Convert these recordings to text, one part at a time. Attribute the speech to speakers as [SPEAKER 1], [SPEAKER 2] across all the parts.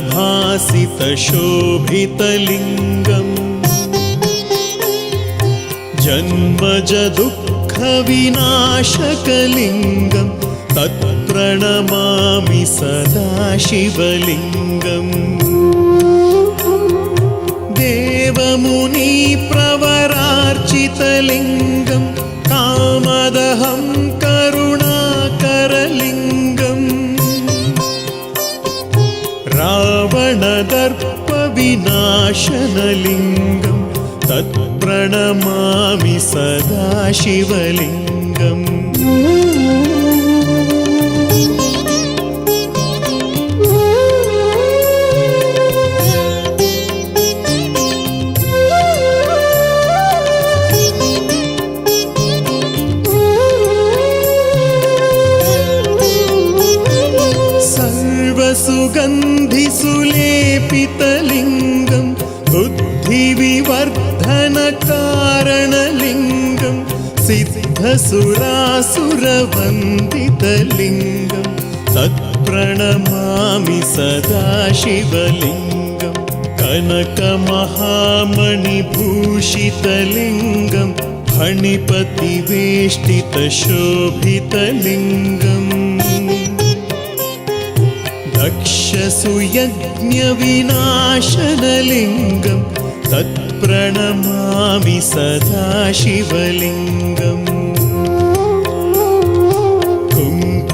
[SPEAKER 1] निर्मलभासितशोभितलिङ्गम् जन्मजदुःखविनाशकलिङ्गं तत्प्रणमामि सदा शिवलिङ्गम्। देवमुनिप्रवरार्चितलिङ्गं कामदहं करुणाकरलिङ्गम् रावणदर्पविनाशनलिङ्गं तत्प्रणमामि सदा वन्दितलिङ्गं तत्प्रणमामि सदा शिवलिङ्गम् कनकमहामणिभूषितलिङ्गं फणिपतिवेष्टितशोभितलिङ्गम् दक्षसुयज्ञविनाशनलिङ्गं तत्प्रणमामि सदा शिवलिङ्गम्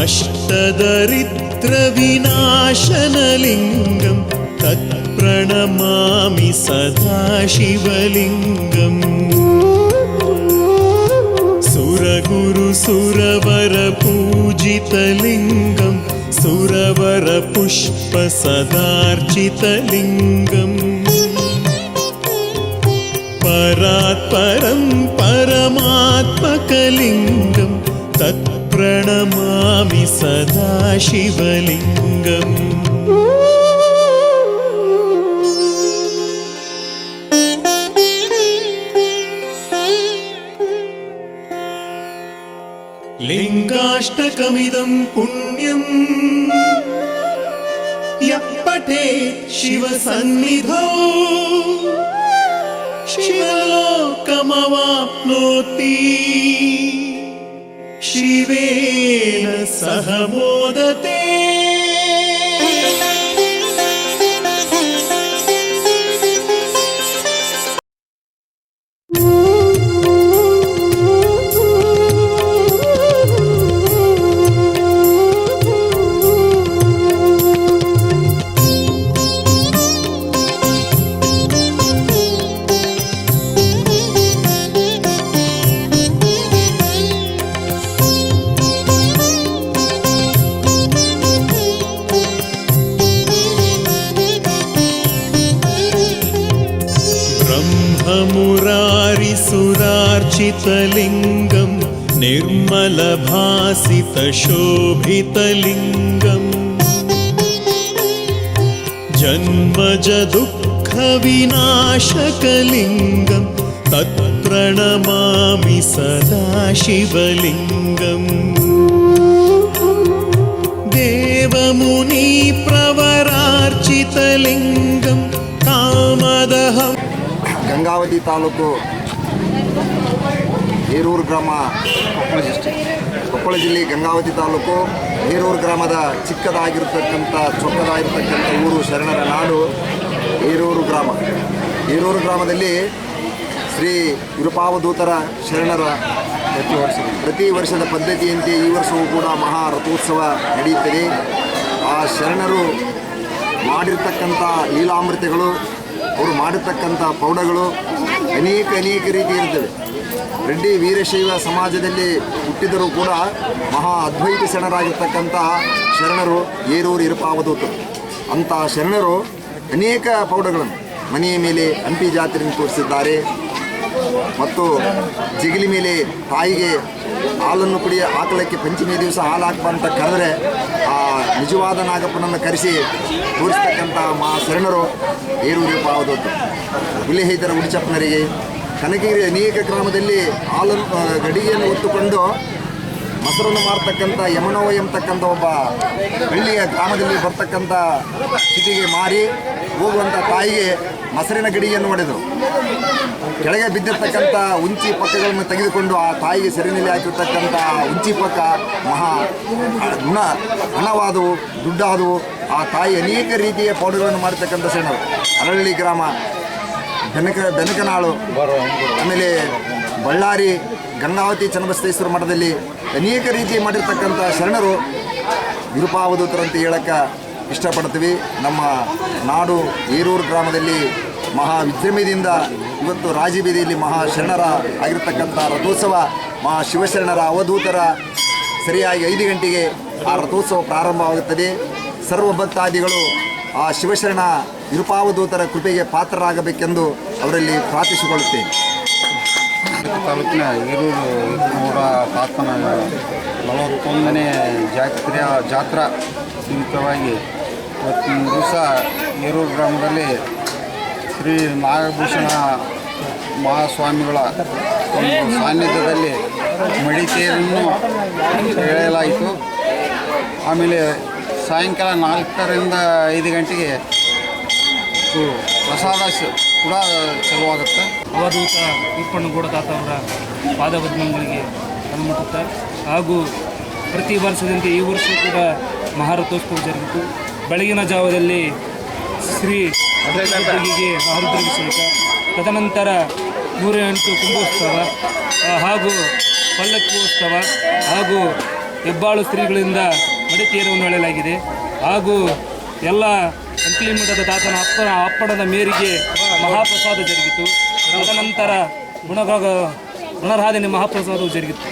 [SPEAKER 1] अष्टदरिद्रविनाशनलिङ्गं तत्प्रणमामि सदा शिवलिङ्गम्। सुरगुरुसुरवरपूजितलिङ्गं सुरवरपुष्पसदार्चितलिङ्गम् परात्परं परमात्मकलिङ्गं प्रणमामि सदा शिवलिङ्गम्। लिङ्गाष्टकमिदं पुण्यम्। यः पठेत् शिवसन्निधौ। शिवलोकमवाप्नोति। शिवेन सह मोदते शान्तलिङ्गं निर्मलभासितशोभितलिङ्गम् जन्मजदुःखविनाशकलिङ्गं तत्प्रणमामि सदा शिवलिङ्गम् देवमुनिप्रवरार्चितलिङ्गं कामदहं
[SPEAKER 2] गङ्गावती तालूकु ಹೇರೂರು ಗ್ರಾಮ ಕೊಪ್ಪಳ ಡಿಸ್ಟಿಕ್ ಕೊಪ್ಪಳ ಜಿಲ್ಲೆ ಗಂಗಾವತಿ ತಾಲೂಕು. ಹೇರೂರು ಗ್ರಾಮದ ಚಿಕ್ಕದಾಗಿರ್ತಕ್ಕಂಥ, ಚೊಕ್ಕದಾಗಿರ್ತಕ್ಕಂಥ ಊರು ಶರಣರ ನಾಡು ಹೇರೂರು ಗ್ರಾಮ. ಹೇರೂರು ಗ್ರಾಮದಲ್ಲಿ ಶ್ರೀ ವಿರುಪಾವಧೂತರ ಶರಣರ ಪ್ರತಿ ವರ್ಷ, ಪ್ರತಿ ವರ್ಷದ ಪದ್ಧತಿಯಂತೆ ಈ ವರ್ಷವೂ ಕೂಡ ಮಹಾ ರಥೋತ್ಸವ ನಡೆಯುತ್ತದೆ. ಆ ಶರಣರು ಮಾಡಿರ್ತಕ್ಕಂಥ ಲೀಲಾಮೃತಗಳು, ಅವರು ಮಾಡಿರ್ತಕ್ಕಂಥ ಪೌಡಗಳು ಅನೇಕ ಅನೇಕ ರೀತಿ ಇರ್ತವೆ ರೆಡ್ಡಿ ವೀರಶೈವ ಸಮಾಜದಲ್ಲಿ ಹುಟ್ಟಿದರೂ ಕೂಡ ಮಹಾ ಅದ್ವೈತ ಶರಣರಾಗಿರ್ತಕ್ಕಂತಹ ಶರಣರು ಏರೂರು ಇರುಪಾವಧೂತರು ಅಂತಹ ಶರಣರು ಅನೇಕ ಪೌಡಗಳನ್ನು ಮನೆಯ ಮೇಲೆ ಹಂಪಿ ಜಾತ್ರೆಯನ್ನು ತೋರಿಸಿದ್ದಾರೆ. ಮತ್ತು ಜಿಗಿಲಿ ಮೇಲೆ ತಾಯಿಗೆ ಹಾಲನ್ನು ಕುಡಿಯ ಆಕಳಕ್ಕೆ ಪಂಚಮಿ ದಿವಸ ಹಾಲು ಹಾಕ್ಬ ಅಂತ ಕರೆದ್ರೆ ಆ ನಿಜವಾದ ನಾಗಪ್ಪನನ್ನು ಕರೆಸಿ ತೋರಿಸ್ತಕ್ಕಂಥ ಮಾ ಶರಣರು ಏರೂರು ಪಾವದೊತ್ತು ಹುಲಿಹೈದರ ಉಡಿಚಪ್ಪನರಿಗೆ ಕನಕಗಿರಿ ಅನೇಕ ಗ್ರಾಮದಲ್ಲಿ ಹಾಲನ್ನು ಗಡಿಗೆಯನ್ನು ಹೊತ್ತುಕೊಂಡು ಮೊಸರನ್ನು ಮಾರ್ತಕ್ಕಂಥ ಯಮನೋ ಎಂಬತಕ್ಕಂಥ ಒಬ್ಬ ಹಳ್ಳಿಯ ಗ್ರಾಮದಲ್ಲಿ ಬರ್ತಕ್ಕಂಥ ಸ್ಥಿತಿಗೆ ಮಾರಿ ಹೋಗುವಂಥ ತಾಯಿಗೆ ಮೊಸರಿನ ಗಡಿಯನ್ನು ಹೊಡೆದರು ಕೆಳಗೆ ಬಿದ್ದಿರ್ತಕ್ಕಂಥ ಉಂಚಿ ಪಕ್ಕಗಳನ್ನು ತೆಗೆದುಕೊಂಡು ಆ ತಾಯಿಗೆ ಸೆರೆನಲ್ಲಿ ಹಾಕಿರ್ತಕ್ಕಂಥ ಉಂಚಿ ಪಕ್ಕ ಮಹಾ ಗುಣ ಹಣವಾದವು ದುಡ್ಡಾದವು. ಆ ತಾಯಿ ಅನೇಕ ರೀತಿಯ ಪೌಡಗಳನ್ನು ಮಾಡ್ತಕ್ಕಂಥ ಸಣ್ಣರು ಅರಳ್ಳಿ ಗ್ರಾಮ ಬೆನಕ ಬೆನಕನಾಳು ಆಮೇಲೆ ಬಳ್ಳಾರಿ, ಗಂಗಾವತಿ, ಚನ್ನಬಸವೇಶ್ವರ ಮಠದಲ್ಲಿ ಅನೇಕ ರೀತಿ ಮಾಡಿರ್ತಕ್ಕಂಥ ಶರಣರು. ವಿರೂಪಾವಧೂತರಂತ ಹೇಳಕ್ಕೆ ಇಷ್ಟಪಡ್ತೀವಿ. ನಮ್ಮ ನಾಡು ಏರೂರು ಗ್ರಾಮದಲ್ಲಿ ಮಹಾ ವಿಜೃಂಭಿದಿಂದ ಇವತ್ತು ರಾಜಬೀದಿಯಲ್ಲಿ ಮಹಾ ಶರಣರ ಆಗಿರ್ತಕ್ಕಂಥ ರಥೋತ್ಸವ, ಮಹಾ ಶಿವಶರಣರ ಅವಧೂತರ ಸರಿಯಾಗಿ ಐದು ಗಂಟೆಗೆ ಆ ರಥೋತ್ಸವ ಪ್ರಾರಂಭವಾಗುತ್ತದೆ. ಸರ್ವ ಭಕ್ತಾದಿಗಳು ಆ ಶಿವಶರಣ ವಿರೂಪಾವಧೂತರ ಕೃಪೆಗೆ ಪಾತ್ರರಾಗಬೇಕೆಂದು ಅವರಲ್ಲಿ ಪ್ರಾರ್ಥಿಸಿಕೊಳ್ಳುತ್ತೇನೆ.
[SPEAKER 3] ತಾಲೂಕಿನ ಈರೂರು ನೂರ ತಾತನ ನಲವತ್ತೊಂದನೇ ಜಾತ್ರೆಯ ಜಾತ್ರಾ ಸೀಮಿತವಾಗಿ ಇವತ್ತಿನ ದಿವಸ ಗ್ರಾಮದಲ್ಲಿ ಶ್ರೀ ನಾಗಭೂಷಣ ಮಹಾಸ್ವಾಮಿಗಳ ಒಂದು ಸಾನ್ನಿಧ್ಯದಲ್ಲಿ ಮಡಿಕೇರಿಯನ್ನು ಎಳೆಯಲಾಯಿತು. ಆಮೇಲೆ ಸಾಯಂಕಾಲ ನಾಲ್ಕರಿಂದ ಐದು ಗಂಟೆಗೆ ಪ್ರಸಾದ ಕೂಡ ಶುರುವಾಗುತ್ತೆ.
[SPEAKER 4] ಅವಧೂತ ಉಪ್ಪಣ್ಣಗೌಡ ತಾತವರ ಪಾದಪದ್ಮಗಳಿಗೆ ಮುಟ್ಟುತ್ತಾ ಹಾಗೂ ಪ್ರತಿ ವರ್ಷದಂತೆ ಈ ವರ್ಷ ಕೂಡ ಮಹಾರಥೋತ್ಸವ ಜರುಗಿತು. ಬೆಳಗಿನ ಜಾವದಲ್ಲಿ ಶ್ರೀ ಮಹಾರುದ್ರಾಭಿಷೇಕ ತದನಂತರ ನೂರ ಎಂಟು ಕುಂಭೋತ್ಸವ ಹಾಗೂ ಪಲ್ಲಕ್ಕಿ ಉತ್ಸವ ಹಾಗೂ ಹೆಬ್ಬಾಳು ಸ್ತ್ರೀಗಳಿಂದ ಮಡಿತೇರವನ್ನು ಎಳೆಯಲಾಗಿದೆ ಹಾಗೂ ಎಲ್ಲ ಅಂಕಲಿ ಮಠದ ತಾತನ ಅಪ್ಪನ ಅಪ್ಪಣದ ಮೇರೆಗೆ ಮಹಾಪ್ರಸಾದ ಜರುಗಿತು. ತದನಂತರ ಗುಣಗಾಗ, ಗುಣರಾಧನೆ ಮಹಾಪ್ರಸಾದವು ಜರುಗಿತು.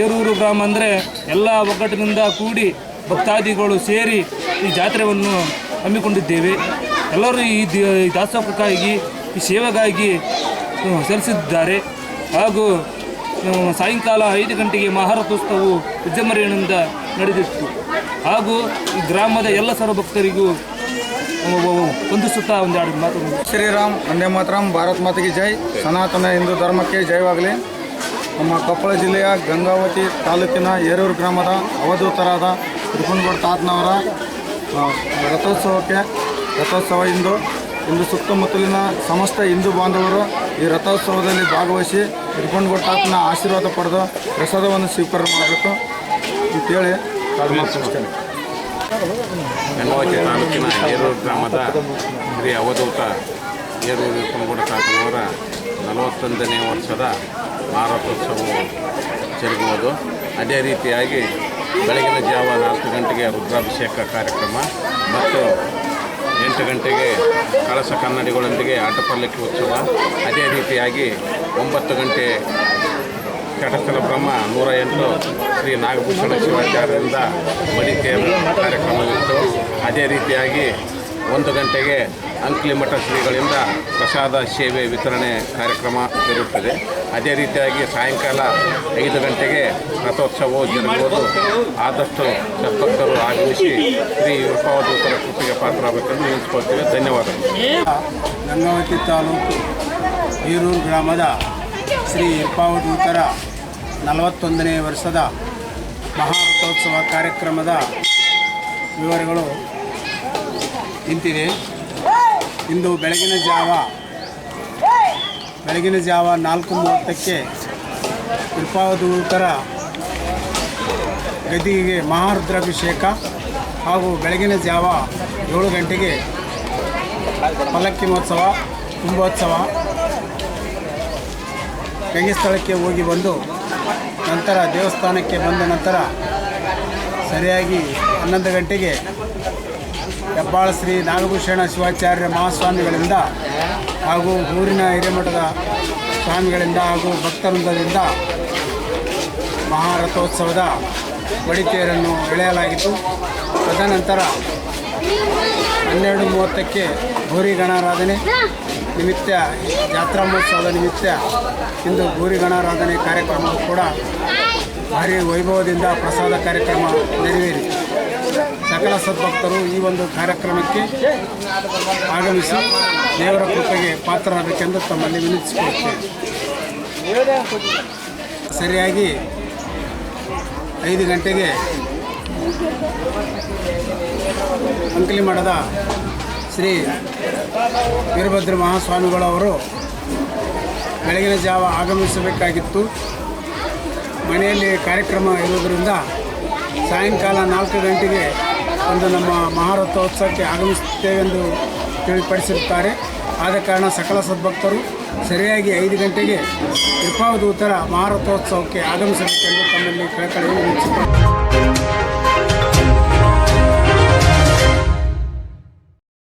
[SPEAKER 4] ಏರೂರು ಗ್ರಾಮ ಅಂದರೆ ಎಲ್ಲ ಒಗ್ಗಟ್ಟಿನಿಂದ ಕೂಡಿ ಭಕ್ತಾದಿಗಳು ಸೇರಿ ಈ ಜಾತ್ರೆಯನ್ನು ಹಮ್ಮಿಕೊಂಡಿದ್ದೇವೆ. ಎಲ್ಲರೂ ಈ ದಾಸೋಹಕ್ಕಾಗಿ, ಈ ಸೇವೆಗಾಗಿ ಸಲ್ಲಿಸಿದ್ದಾರೆ. ಹಾಗೂ ಸಾಯಂಕಾಲ ಐದು ಗಂಟೆಗೆ ಮಹಾರಥೋತ್ಸವವು ವಿಜೃಂಭಣೆಯಿಂದ ನಡೆದಿತ್ತು. ಹಾಗೂ, ಈ ಗ್ರಾಮದ ಎಲ್ಲ ಸರ್ವಭಕ್ತರಿಗೂ ಭಕ್ತರಿಗೂ ಒಂದು ಎರಡು ಮಾತು.
[SPEAKER 3] ಶ್ರೀರಾಮ್ ಅಂದೇ ಮಾತರಂ ಭಾರತ್ ಮಾತೆಗೆ ಜೈ. ಸನಾತನ ಹಿಂದೂ ಧರ್ಮಕ್ಕೆ ಜಯವಾಗಲಿ. ನಮ್ಮ ಕೊಪ್ಪಳ ಜಿಲ್ಲೆಯ ಗಂಗಾವತಿ ತಾಲೂಕಿನ ಏರೂರು ಗ್ರಾಮದ ಅವಧೂತರಾದ ತ್ರಿಪುಣಗೌಡ ತಾತನವರ ರಥೋತ್ಸವಕ್ಕೆ ರಥೋತ್ಸವ ಇಂದು ಇಂದು ಸುತ್ತಮುತ್ತಲಿನ ಸಮಸ್ತ ಹಿಂದೂ ಬಾಂಧವರು ಈ ರಥೋತ್ಸವದಲ್ಲಿ ಭಾಗವಹಿಸಿ ಇಟ್ಕೊಂಡು ತಾತನ ಆಶೀರ್ವಾದ ಪಡೆದು ಪ್ರಸಾದವನ್ನು ಸ್ವೀಕಾರ ಮಾಡಬೇಕು ಅಂತೇಳಿ
[SPEAKER 5] ಗಂಗಾವತಿ ತಾಲೂಕಿನ ಏರೂರು ಗ್ರಾಮದ ಶ್ರೀ ಅವಧೂತ ಏರೂರು ಪನಗೌಡ ತಾತನವರ ನಲವತ್ತೊಂದನೇ ವರ್ಷದ ಮಾರಾಟೋತ್ಸವವು ಜರುಗುವುದು. ಅದೇ ರೀತಿಯಾಗಿ ಬೆಳಗಿನ ಜಾವ ನಾಲ್ಕು ಗಂಟೆಗೆ ರುದ್ರಾಭಿಷೇಕ ಕಾರ್ಯಕ್ರಮ ಮತ್ತು ಎಂಟು ಗಂಟೆಗೆ ಕಳಸ ಕನ್ನಡಿಗಳೊಂದಿಗೆ ಆಟಪಲ್ಲಕ್ಕಿ ಉತ್ಸವ. ಅದೇ ರೀತಿಯಾಗಿ ಒಂಬತ್ತು ಗಂಟೆ ಚಟಸ್ಥಲ ಬ್ರಹ್ಮ ನೂರ ಎಂಟು ಶ್ರೀ ನಾಗಭೂಷಣ ಶಿವಾಚಾರ್ಯರಿಂದ ಮಡಿಕೆಯ ಕಾರ್ಯಕ್ರಮವಿತ್ತು. ಅದೇ ರೀತಿಯಾಗಿ ಒಂದು ಗಂಟೆಗೆ ಅಂಕ್ಲಿಮಠ ಶ್ರೀಗಳಿಂದ ಪ್ರಸಾದ ಸೇವೆ ವಿತರಣೆ ಕಾರ್ಯಕ್ರಮ ಇರುತ್ತದೆ. ಅದೇ ರೀತಿಯಾಗಿ ಸಾಯಂಕಾಲ ಐದು ಗಂಟೆಗೆ ರಥೋತ್ಸವ ಜರುಗುವುದು. ಆದಷ್ಟು ಸದ್ಭಕ್ತರು ಆಗಮಿಸಿ ಶ್ರೀ ರೂಪಾವಧೂತರ ಕೃಪೆಗೆ ಪಾತ್ರರಾಗಬೇಕೆಂದು ನಿಲ್ಲಿಸ್ಕೊಳ್ತೇವೆ. ಧನ್ಯವಾದಗಳು.
[SPEAKER 6] ಗಂಗಾವತಿ ತಾಲೂಕು ಈರೂರು ಗ್ರಾಮದ ಶ್ರೀ ಇರ್ಪಾವಧೂತರ ನಲವತ್ತೊಂದನೇ ವರ್ಷದ ಮಹಾರಥೋತ್ಸವ ಕಾರ್ಯಕ್ರಮದ ವಿವರಗಳು ಇಂತಿದೆ. ಇಂದು ಬೆಳಗಿನ ಜಾವ. ಬೆಳಗಿನ ಜಾವ ನಾಲ್ಕು ಮೂವತ್ತಕ್ಕೆ ಕೃಪಾದೂತರ ಗದಿಗೆ ಮಹಾರುದ್ರಾಭಿಷೇಕ ಹಾಗೂ ಬೆಳಗಿನ ಜಾವ ಏಳು ಗಂಟೆಗೆ ಪಲ್ಲಕ್ಕಿ ಮಹೋತ್ಸವ ಕುಂಭೋತ್ಸವ ಸ್ಥಳಕ್ಕೆ ಹೋಗಿ ಬಂದು ನಂತರ ದೇವಸ್ಥಾನಕ್ಕೆ ಬಂದ ನಂತರ ಸರಿಯಾಗಿ ಹನ್ನೊಂದು ಗಂಟೆಗೆ ಹೆಬ್ಬಾಳ ಶ್ರೀ ನಾಗಭೂಷಣ ಶಿವಾಚಾರ್ಯ ಮಹಾಸ್ವಾಮಿಗಳಿಂದ ಹಾಗೂ ಊರಿನ ಹಿರೇಮಠದ ಸ್ವಾಮಿಗಳಿಂದ ಹಾಗೂ ಭಕ್ತವೃಂದದಿಂದ ಮಹಾರಥೋತ್ಸವದ ಬಡಿತೇರನ್ನು ಎಳೆಯಲಾಗಿತ್ತು. ತದನಂತರ ಹನ್ನೆರಡು ಮೂವತ್ತಕ್ಕೆ ಗೌರಿ ಗಣಾರಾಧನೆ ನಿಮಿತ್ತ ಜಾತ್ರಾ ಮಹೋತ್ಸವದ ನಿಮಿತ್ತ ಇಂದು ಗೌರಿ ಗಣಾರಾಧನೆ ಕಾರ್ಯಕ್ರಮವು ಕೂಡ ಭಾರಿ ವೈಭವದಿಂದ ಪ್ರಸಾದ ಕಾರ್ಯಕ್ರಮ ನೆರವೇರಿತು. ಸಕಲ ಸದ್ಭಕ್ತರು ಈ ಒಂದು ಕಾರ್ಯಕ್ರಮಕ್ಕೆ ಆಗಮಿಸಿ ದೇವರ ಕೃಪೆಗೆ ಪಾತ್ರರಾಗಬೇಕೆಂದು ತಮ್ಮಲ್ಲಿ ವಿನಂತಿಸಿಕೊಳ್ಳುತ್ತೇವೆ ಸರಿಯಾಗಿ ಐದು ಗಂಟೆಗೆ ಅಂಕಲಿ ಮಠದ ಶ್ರೀ ವೀರಭದ್ರ ಮಹಾಸ್ವಾಮಿಗಳವರು ಬೆಳಗಿನ ಜಾವ ಆಗಮಿಸಬೇಕಾಗಿತ್ತು. ಮನೆಯಲ್ಲಿ ಕಾರ್ಯಕ್ರಮ ಇರುವುದರಿಂದ ಸಾಯಂಕಾಲ ನಾಲ್ಕು ಗಂಟೆಗೆ ಒಂದು ನಮ್ಮ ಮಹಾರಥೋತ್ಸವಕ್ಕೆ ಆಗಮಿಸುತ್ತೇವೆಂದು ತಿಳಿಪಡಿಸಿರುತ್ತಾರೆ. ಆದ ಕಾರಣ ಸಕಲ ಸದ್ಭಕ್ತರು ಸರಿಯಾಗಿ ಐದು ಗಂಟೆಗೆ ಕೃಪಾವಧೂತರ ಮಹಾರಥೋತ್ಸವಕ್ಕೆ ಆಗಮಿಸಬೇಕೆಂದು ತಮ್ಮಲ್ಲಿ ಕಳಕಳಿ ವಿನಂತಿಸಿದ್ದಾರೆ